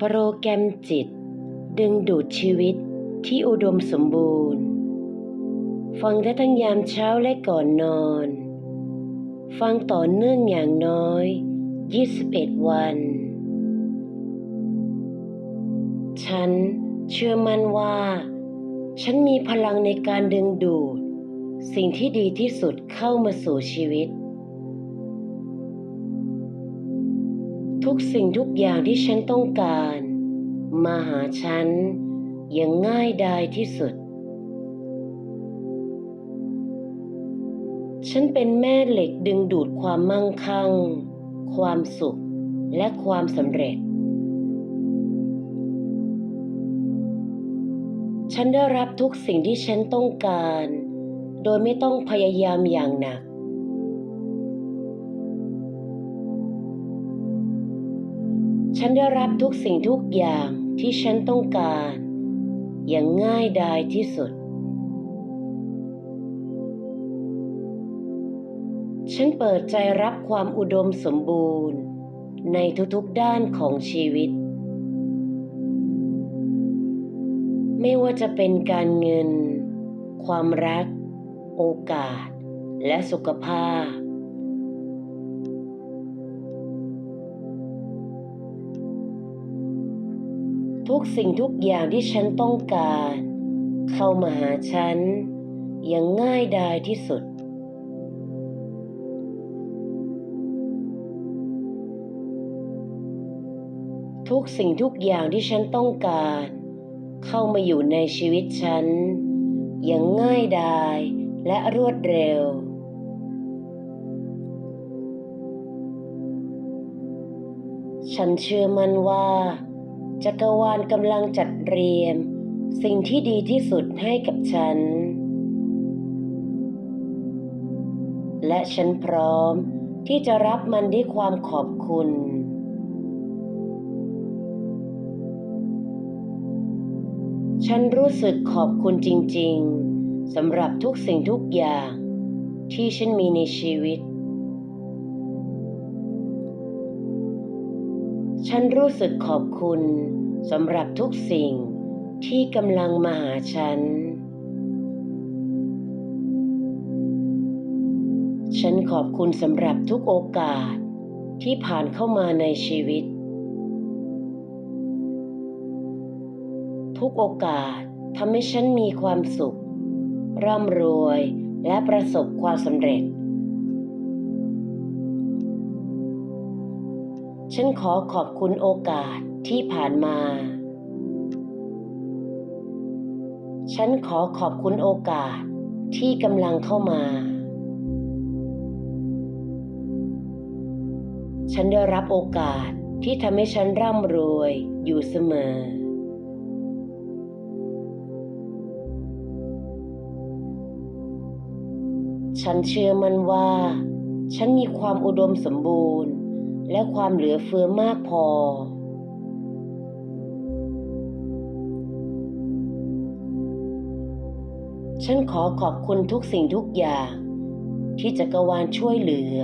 โปรแกรมจิต ดึงดูดชีวิตที่อุดมสมบูรณ์ ฟังได้ทั้งยามเช้าและก่อนนอน ฟังต่อเนื่องอย่างน้อย 21 วัน ฉันเชื่อมั่นว่า ฉันมีพลังในการดึงดูด สิ่งที่ดีที่สุดเข้ามาสู่ชีวิต กสิ่งทุกอย่างที่ฉันต้องการ มาหาฉันอย่างง่ายดายที่สุด ฉันเป็นแม่เหล็กดึงดูดความมั่งคั่ง ความสุขและความสำเร็จ ฉันได้รับทุกสิ่งที่ฉันต้องการ โดยไม่ต้องพยายามอย่างหนัก ฉันได้รับทุกสิ่งทุกอย่างที่ฉันต้องการ อย่างง่ายดายที่สุด ฉันเปิดใจรับความอุดมสมบูรณ์ ในทุกๆด้านของชีวิต ไม่ว่าจะเป็นการเงิน ความรัก โอกาส และสุขภาพ ทุกสิ่งทุกอย่างที่ฉันต้องการ เข้ามาหาฉันอย่างง่ายดายที่สุด ทุกสิ่งทุกอย่างที่ฉันต้องการ เข้ามาอยู่ในชีวิตฉันอย่างง่ายดายและรวดเร็ว ฉันเชื่อมั่นว่า จักรวาลกำลังจัดเตรียม สิ่งที่ดีที่สุดให้กับฉัน และฉันพร้อมที่จะรับมันด้วยความขอบคุณ ฉันรู้สึกขอบคุณจริง ๆสำหรับทุกสิ่งทุกอย่างที่ฉันมีในชีวิต ฉันรู้สึกขอบคุณสำหรับทุกสิ่งที่กำลังมาหาฉัน ฉันขอบคุณสำหรับทุกโอกาสที่ผ่านเข้ามาในชีวิต ทุกโอกาสทำให้ฉันมีความสุข ร่ำรวยและประสบความสำเร็จ ฉันขอขอบคุณโอกาสที่ผ่านมา ฉันขอขอบคุณโอกาสที่กำลังเข้ามา ฉันได้รับโอกาสที่ทำให้ฉันร่ำรวยอยู่เสมอ ฉันเชื่อมันว่า ฉันมีความอุดมสมบูรณ์ และความเหลือเฟือมากพอ ฉันขอขอบคุณทุกสิ่งทุกอย่าง ที่จักรวาลช่วยเหลือ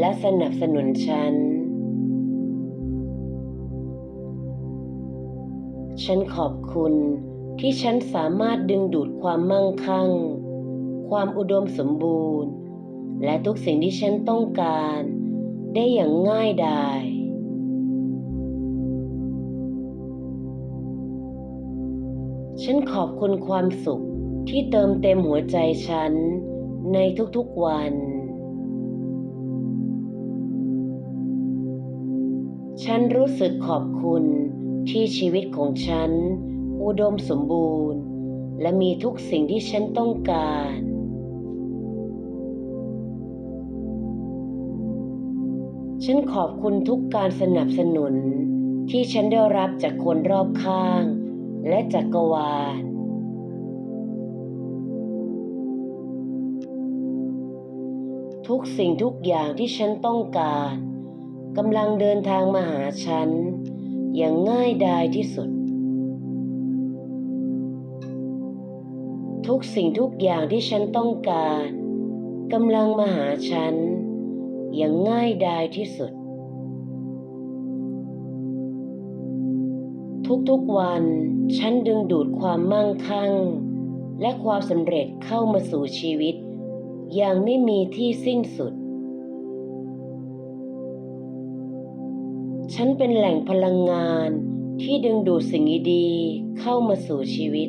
และสนับสนุนฉัน ฉันขอบคุณที่ฉันสามารถดึงดูดความมั่งคั่ง ความอุดมสมบูรณ์ และทุกสิ่งที่ฉันต้องการ ได้อย่างง่ายดาย ฉันขอบคุณความสุขที่เติมเต็มหัวใจฉันในทุกๆวัน ฉันรู้สึกขอบคุณที่ชีวิตของฉัน อุดมสมบูรณ์ และมีทุกสิ่งที่ฉันต้องการ ฉันขอบคุณทุกการสนับสนุน ที่ฉันได้รับจากคนรอบข้าง และจักรวาล ทุกสิ่งทุกอย่างที่ฉันต้องการกำลังเดินทางมาหาฉัน อย่างง่ายดายที่สุด ทุกสิ่งทุกอย่างที่ฉันต้องการกำลังมาหาฉัน อย่างง่ายดายที่สุด ทุกๆวันฉันดึงดูดความมั่งคั่ง และความสำเร็จเข้ามาสู่ชีวิต อย่างไม่มีที่สิ้นสุด ฉันเป็นแหล่งพลังงานที่ดึงดูดสิ่งดีๆเข้ามาสู่ชีวิต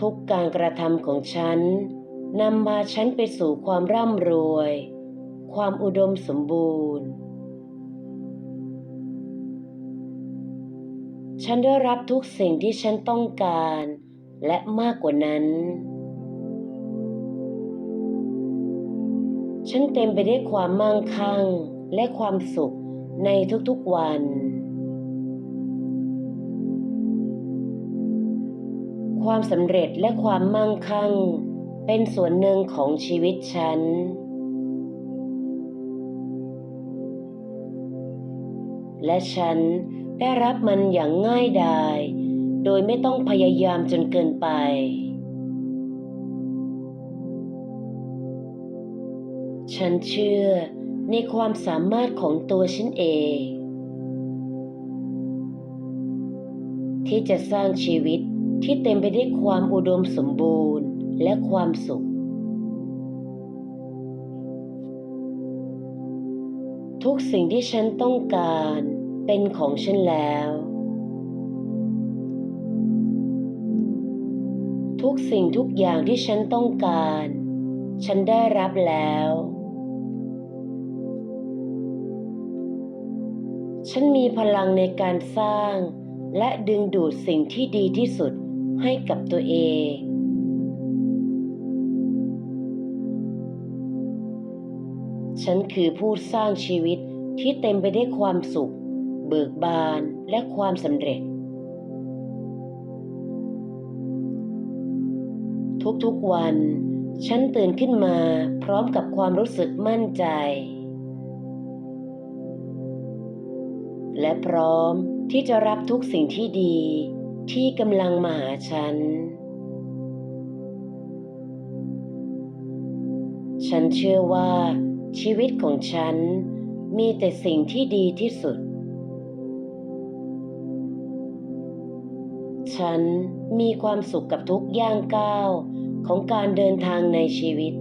ทุกการกระทำของฉัน นำพาฉันไปสู่ความร่ำรวย ความอุดมสมบูรณ์ ฉันได้รับทุกสิ่งที่ฉันต้องการ และมากกว่านั้น ฉันเต็มไปด้วยความมั่งคั่งและความสุขในทุกๆวัน ความสำเร็จและความมั่งคั่ง เป็นส่วนหนึ่งของชีวิตฉัน และฉันได้รับมันอย่างง่ายดาย โดยไม่ต้องพยายามจนเกินไป ฉันเชื่อในความสามารถของตัวฉันเอง ที่จะสร้างชีวิตที่เต็มไปด้วยความอุดมสมบูรณ์ และความสุข ทุกสิ่งที่ฉันต้องการเป็นของฉันแล้ว ทุกสิ่งทุกอย่างที่ฉันต้องการ ฉันได้รับแล้ว ฉันมีพลังในการสร้างและดึงดูดสิ่งที่ดีที่สุดให้กับตัวเอง ฉันคือผู้สร้างชีวิตที่เต็มไปด้วยความสุข เบิกบานและความสำเร็จ ทุกๆวัน ฉันตื่นขึ้นมาพร้อมกับความรู้สึกมั่นใจ และพร้อมที่จะรับทุกสิ่งที่ดีที่กำลังมาหาฉัน ฉันเชื่อว่า ชีวิตของฉันมีแต่สิ่งที่ดีที่สุด ฉันมีความสุขกับทุกย่างก้าวของการเดินทางในชีวิต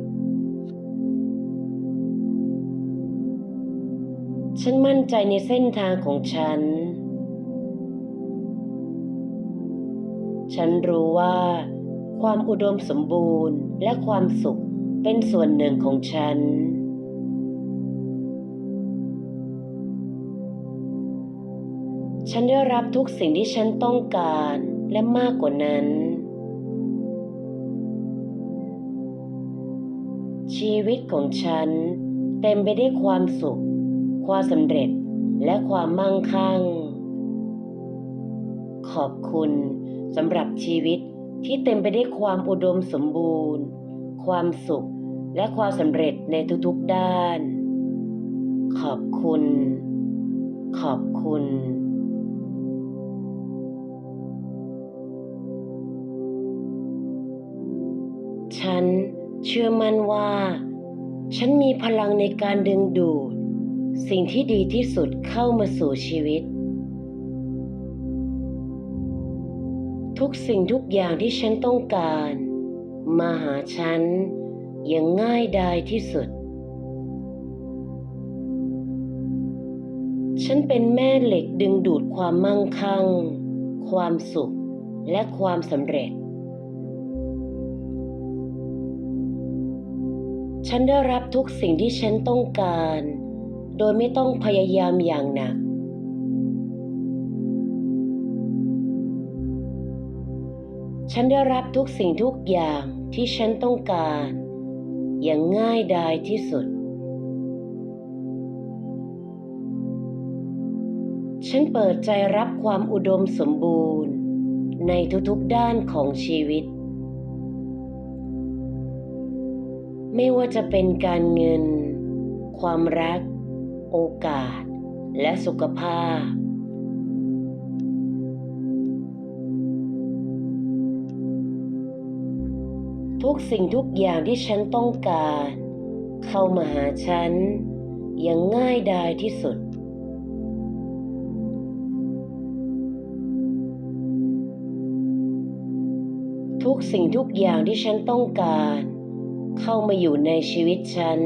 ฉันมั่นใจในเส้นทางของฉัน ฉันรู้ว่าความอุดมสมบูรณ์และความสุขเป็นส่วนหนึ่งของฉัน ฉันได้รับทุกสิ่งที่ฉันต้องการและมากกว่านั้น ชีวิตของฉันเต็มไปด้วยความสุข ความสำเร็จและความมั่งคั่ง ขอบคุณสำหรับชีวิตที่เต็มไปด้วยความอุดมสมบูรณ์ ความสุขและความสำเร็จในทุกๆด้าน ขอบคุณ ขอบคุณ ฉันเชื่อมั่นว่า ฉันมีพลังในการดึงดูด สิ่งที่ดีที่สุดเข้ามาสู่ชีวิต ทุกสิ่งทุกอย่างที่ฉันต้องการ มาหาฉันอย่างง่ายดายที่สุด ฉันเป็นแม่เหล็กดึงดูดความมั่งคั่ง ความสุขและความสำเร็จ ฉันได้รับทุกสิ่งที่ฉันต้องการ โดยไม่ต้องพยายามอย่างหนัก ฉันได้รับทุกสิ่งทุกอย่างที่ฉันต้องการ อย่างง่ายดายที่สุด ฉันเปิดใจรับความอุดมสมบูรณ์ในทุกๆด้านของชีวิต ไม่ว่าจะเป็นการเงิน ความรัก โอกาส และสุขภาพ ทุกสิ่งทุกอย่างที่ฉันต้องการ เข้ามาหาฉันอย่างง่ายดายที่สุด ทุกสิ่งทุกอย่างที่ฉันต้องการ เข้ามาอยู่ในชีวิตฉัน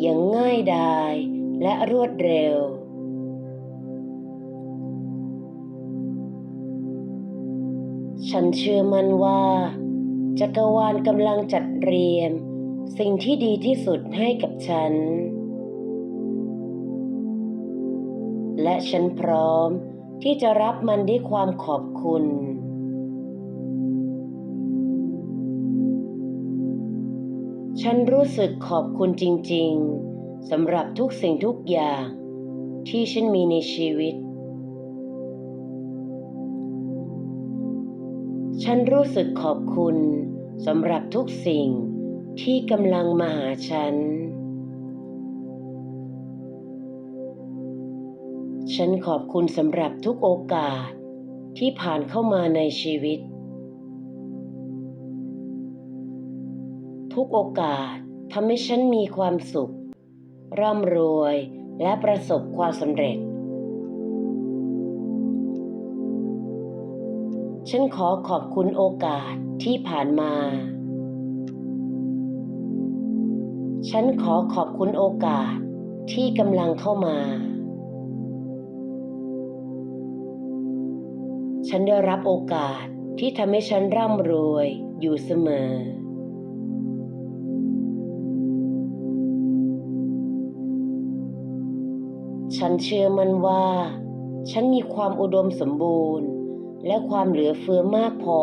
อย่างง่ายดายและรวดเร็ว ฉันเชื่อมั่นว่าจักรวาลกำลังจัดเตรียม สิ่งที่ดีที่สุดให้กับฉัน และฉันพร้อมที่จะรับมันด้วยความขอบคุณ ฉันรู้สึกขอบคุณจริงๆสำหรับทุกสิ่งทุกอย่าง ที่ฉันมีในชีวิต ฉันรู้สึกขอบคุณสำหรับทุกสิ่งที่กำลังมาหาฉัน ฉันขอบคุณสำหรับทุกโอกาสที่ผ่านเข้ามาในชีวิต ทุกโอกาสทำให้ฉันมีความสุข ร่ำรวยและประสบความสำเร็จ ฉันขอขอบคุณโอกาสที่ผ่านมา ฉันขอขอบคุณโอกาสที่กำลังเข้ามา ฉันได้รับโอกาสที่ทำให้ฉันร่ำรวยอยู่เสมอ ฉันเชื่อมันว่า ฉันมีความอุดมสมบูรณ์ และความเหลือเฟือมากพอ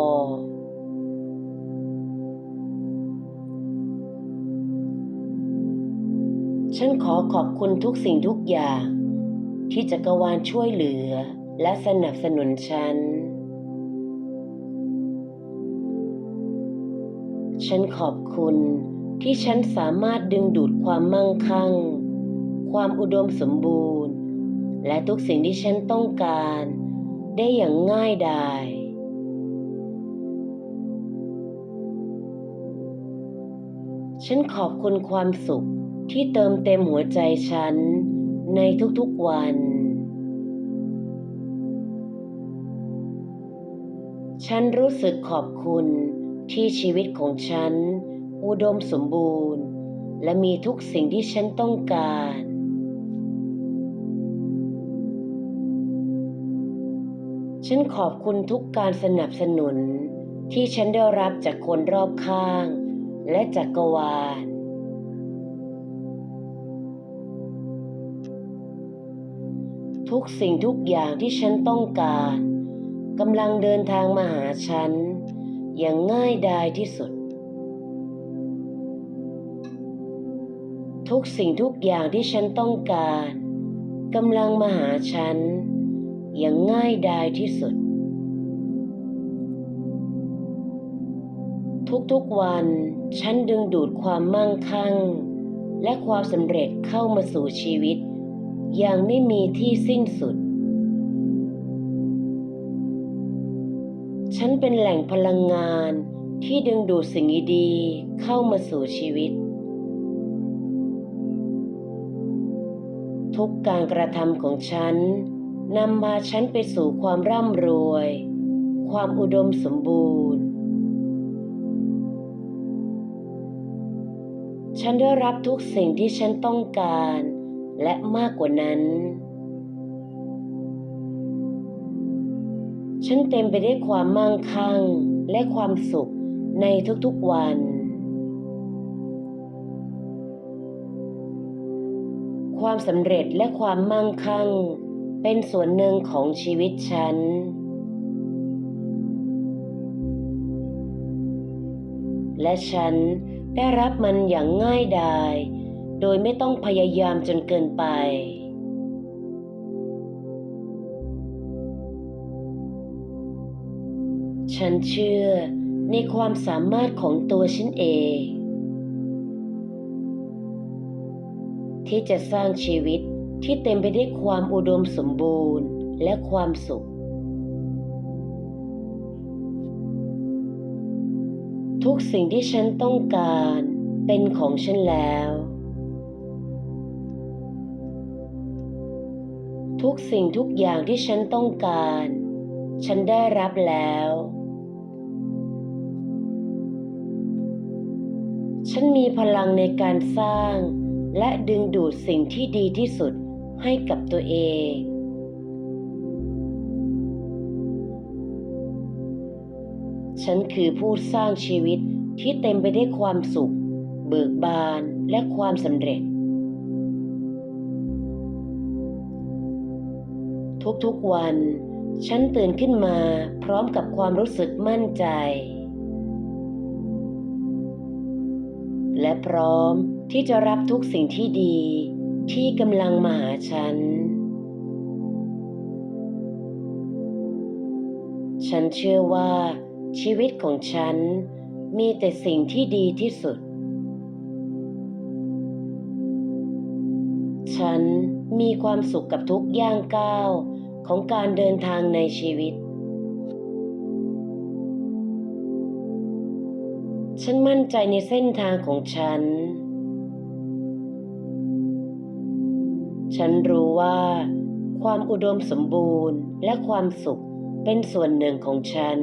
ฉันขอขอบคุณทุกสิ่งทุกอย่าง ที่จักรวาลช่วยเหลือและสนับสนุนฉัน ฉันขอบคุณที่ฉันสามารถดึงดูดความมั่งคั่ง ความอุดมสมบูรณ์ และทุกสิ่งที่ฉันต้องการ ได้อย่างง่ายดาย ฉันขอบคุณความสุขที่เติมเต็มหัวใจฉันในทุกๆวัน ฉันรู้สึกขอบคุณที่ชีวิตของฉัน อุดมสมบูรณ์ และมีทุกสิ่งที่ฉันต้องการ ฉันขอบคุณทุกการสนับสนุน ที่ฉันได้รับจากคนรอบข้าง และจักรวาล ทุกสิ่งทุกอย่างที่ฉันต้องการกำลังเดินทางมาหาฉัน อย่างง่ายดายที่สุด ทุกสิ่งทุกอย่างที่ฉันต้องการกำลังมาหาฉัน อย่างง่ายดายที่สุด ทุกๆวัน ฉันดึงดูดความมั่งคั่ง และความสำเร็จเข้ามาสู่ชีวิต อย่างไม่มีที่สิ้นสุด ฉันเป็นแหล่งพลังงานที่ดึงดูดสิ่งดีๆเข้ามาสู่ชีวิต ทุกการกระทำของฉัน นำพาฉันไปสู่ความร่ำรวย ความอุดมสมบูรณ์ ฉันได้รับทุกสิ่งที่ฉันต้องการ และมากกว่านั้น ฉันเต็มไปด้วยความมั่งคั่งและความสุขในทุกๆวัน ความสำเร็จและความมั่งคั่ง เป็นส่วนหนึ่งของชีวิตฉัน และฉันได้รับมันอย่างง่ายดาย โดยไม่ต้องพยายามจนเกินไป ฉันเชื่อในความสามารถของตัวฉันเอง ที่จะสร้างชีวิต ที่เต็มไปด้วยความอุดมสมบูรณ์และความสุข ทุกสิ่งที่ฉันต้องการเป็นของฉันแล้ว ทุกสิ่งทุกอย่างที่ฉันต้องการ ฉันได้รับแล้ว ฉันมีพลังในการสร้างและดึงดูดสิ่งที่ดีที่สุด ให้กับตัวเอง ฉันคือผู้สร้างชีวิตที่เต็มไปด้วยความสุข เบิกบานและความสำเร็จ ทุกๆวัน ฉันตื่นขึ้นมาพร้อมกับความรู้สึกมั่นใจ และพร้อมที่จะรับทุกสิ่งที่ดี ที่กำลังมาหาฉัน ฉันเชื่อว่าชีวิตของฉันมีแต่สิ่งที่ดีที่สุด ฉันมีความสุขกับทุกย่างก้าวของการเดินทางในชีวิต ฉันมั่นใจในเส้นทางของฉัน ฉันรู้ว่า ความอุดมสมบูรณ์และความสุขเป็นส่วนหนึ่งของฉัน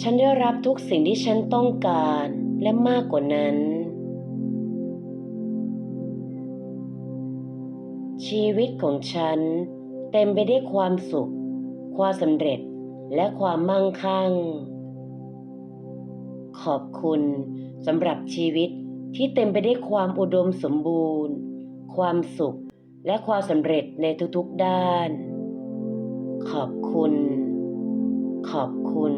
ฉันได้รับทุกสิ่งที่ฉันต้องการและมากกว่านั้น ชีวิตของฉันเต็มไปด้วยความสุข ความสำเร็จและความมั่งคั่ง ขอบคุณ สำหรับชีวิตที่เต็มไปด้วยความอุดมสมบูรณ์ ความสุข และความสำเร็จในทุกๆด้าน ขอบคุณ ขอบคุณ